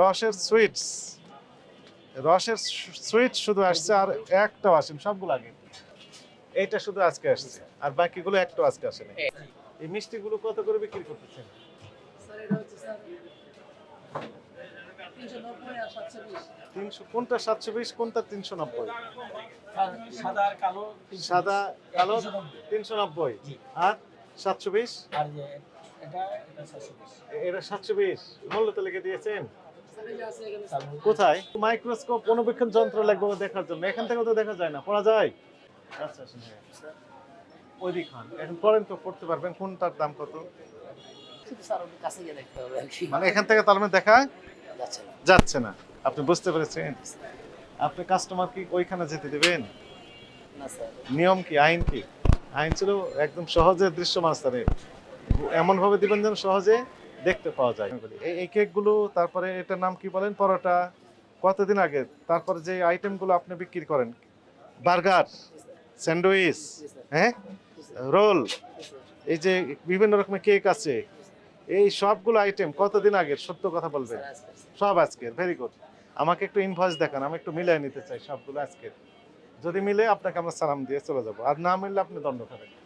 রসের সুইটস রসের সুইট শুধু আসছে আর একটাও আসেনি সবগুলো আগে। এইটা শুধু আজকে আসছে আর বাকিগুলো একটাও আজকে আসেনি। এই মিষ্টিগুলো কত করে বিক্রি করতেছেন? তিনশো কোনটা সাতশো বিশ কোনটা তিনশো নব্বই? সাদা কালো তিনশো নব্বই। আর সাতশো বিশ? আর এটা এটা সাতশো বিশ এটা মূল্য তালিকা দিয়েছেন। কোথায়? মাইক্রোস্কোপ অনুবীক্ষণ যন্ত্র লাগবে দেখার জন্য। এখান থেকে তো দেখা যায় না। পড়া যায়। আচ্ছা আচ্ছা। খান। এখন পড়েন তো পড়তে পারবেন। কোনটার দাম কত? শুধু স্যার ওর কাছে গিয়ে দেখতে হবে আর কি। মানে এখান থেকে তার মানে দেখা যাচ্ছে না। আপনি বুঝতে পেরেছেন? আপনি কাস্টমার কি ওইখানে যেতে দেবেন? নিয়ম কি আইন কি? আইন ছিল একদম সহজে দৃশ্যমান স্থানে এমন ভাবে দিবেন যেন সহজে দেখতে পাওয়া যায়। এই- কেকগুলো, তারপরে এটার নাম কি বলেন? পরোটা। কতদিন আগে? তারপরে যে আইটেমগুলো আপনি বিক্রি করেন? বার্গার, স্যান্ডউইচ হ্যাঁ? রোল, এই যে বিভিন্ন রকমের কেক আছে। এই সবগুলো আইটেম কতদিন আগের সত্য কথা বলবেন? সব আজকের। ভেরি গুড আমাকে একটু ইনভয়েস দেখান, আমি একটু মিলিয়ে নিতে চাই সবগুলো আজকের। যদি মিলে, আপনাকে আমরা সালাম দিয়ে চলে যাব। আর না মিললে, আপনি দণ্ড খাবেন।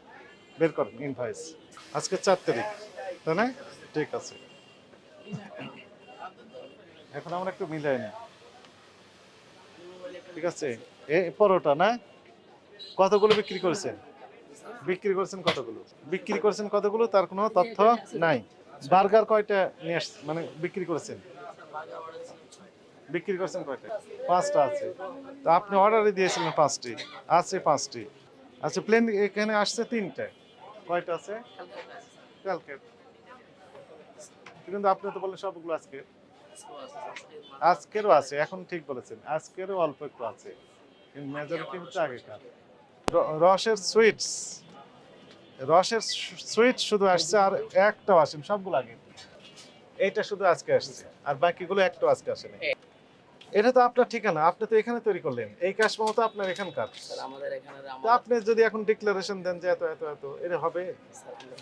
বের করেন ইনভয়েস আজকে চার তারিখ, তাই না? ঠিক আছে। এখন আমরা একটু মিলাই নিই। ঠিক আছে? এ পরোটা না? কতগুলো বিক্রি করেছেন? বিক্রি করেছেন কতগুলো? বিক্রি করেছেন কতগুলো? তার কোনো তথ্য নাই। বার্গার কয়টা নিয়ে মানে বিক্রি করেছেন? বিক্রি করছেন কয়টা? পাঁচটা আছে। তো আপনি অর্ডারই দিয়েছিলেন পাঁচটি। আছে পাঁচটি। আচ্ছা প্লেন এখানে আসছে তিনটে। কয়টা আছে? কিন্তু আপনি তো বললেন সবগুলো আজকে। আজকেরও আছে, এখন ঠিক বলেছেন। আজকেরও অল্প একটু আছে মেজরিটি হচ্ছে আগেকার। রসের সুইটস রসের সুইট শুধু আসছে আর একটাও আসেনি, সবগুলো আগে এইটা শুধু আজকে আসছে, আর বাকিগুলো একটাও আজকে আসেনি। এটা তো আপনার ঠিকানা আপনি তো এখানে তৈরি করলেন। এই কাশমাও তো আপনার এখানকার। স্যার আমাদের এখানে তো আপনি যদি এখন ডিক্লারেশন দেন যে এত এত এত এটা হবে।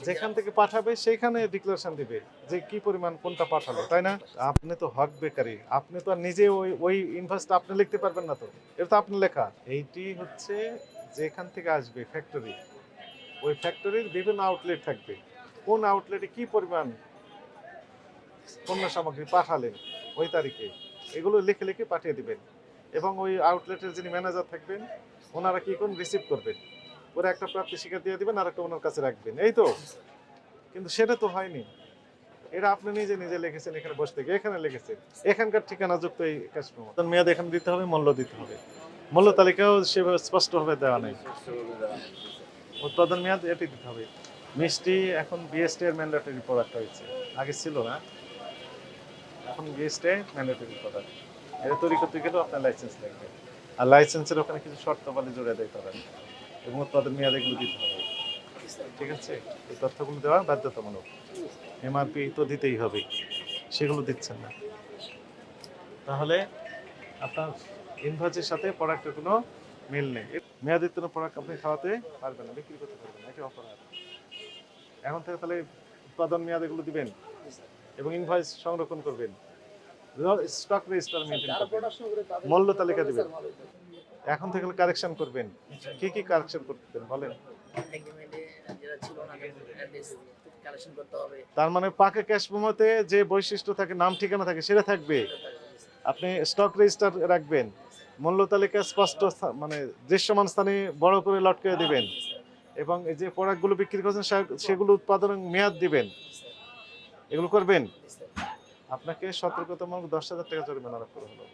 যেখান থেকে পাঠাবে সেইখানে ডিক্লারেশন দিবে। যে কি পরিমাণ কোনটা পাঠালো তাই না? আপনি তো হক বেকারি। আপনি তো আর নিজে ওই ওই ইনভয়েসটা আপনি লিখতে পারবেন না তো। এটা তো আপনার লেখা। এইটি হচ্ছে যেখান থেকে আসবে ফ্যাক্টরি ওই ফ্যাক্টরির বিভিন্ন আউটলেট থাকবে। কোন আউটলেটে কি পরিমাণ পণ্য সামগ্রী পাঠালেন ওই তারিখে? এগুলো লিখে লিখে পাঠিয়ে দিবেন। এবং ওই আউটলেটের যিনি ম্যানেজার থাকবেন ওনারা কি করুন রিসিভ করবেন? ওরা একটা প্রাপ্তি স্বীকার দিয়ে দিবেন আর একটা ওনার কাছে রাখবেন। এই তো। কিন্তু সেটা তো হয়নি। এটা আপনি নিজে নিজে লিখেছেন এখানে বসে থেকে। এখানে লিখেছেন। এখানকার ঠিকানা যুক্ত এই কাস্টমার মেয়াদ এখানে দিতে হবে মূল্য দিতে হবে। মূল্য তালিকাও সেভাবে স্পষ্টভাবে দেওয়া নেই। উৎপাদন মেয়াদ এটি দিতে হবে। মিষ্টি এখন বিএসটি এর ম্যান্ডেটরি প্রোডাক্ট হয়েছে। আগে ছিল না। এখন বিএসটি ম্যান্ডেটরি প্রোডাক্ট এটা তৈরি করতে গেলেও আপনার লাইসেন্স লাগবে। আর লাইসেন্সের ওখানে কিছু শর্ত শর্তাবলী জুড়ে দিতে হবে। এবং উৎপাদন মেয়াদ এগুলো দিতে হবে। ঠিক আছে? এই তথ্যগুলো দেওয়া বাধ্যতামূলক। এমআরপি তো দিতেই হবে। সেগুলো দিচ্ছেন না। তাহলে আপনার ইনভয়েসের সাথে প্রোডাক্টের কোনো মিল নেই। মেয়াদিত্ব প্রোডাক্ট আপনি খাওয়াতে পারবেন না, বিক্রি করতে পারবেন না এটি অপরাধ। এখন থেকে তাহলে উৎপাদন মেয়াদ এগুলো দিবেন এবং ইনভয়েস সংরক্ষণ করবেন। স্টক রেজিস্টার মেনটেন করবেন মূল্য তালিকা দিবেন। এখন থেকে কারেকশন করবেন। কি কি কারেকশন করতেন বলেন? তার মানে পাকে ক্যাশ মেমোতে যে বৈশিষ্ট্য থাকে নাম ঠিকানা থাকে সেটা থাকবে। আপনি স্টক রেজিস্টার রাখবেন। মূল্য তালিকা স্পষ্ট মানে দৃশ্যমান স্থানে বড় করে লটকে দিবেন। এবং এই যে প্রোডাক্টগুলো বিক্রি করছেন সেগুলো উৎপাদনের মেয়াদ দিবেন। এগুলো করবেন? আপনাকে সতর্কতামূলক দশ হাজার টাকা জরিমানা করা হলো।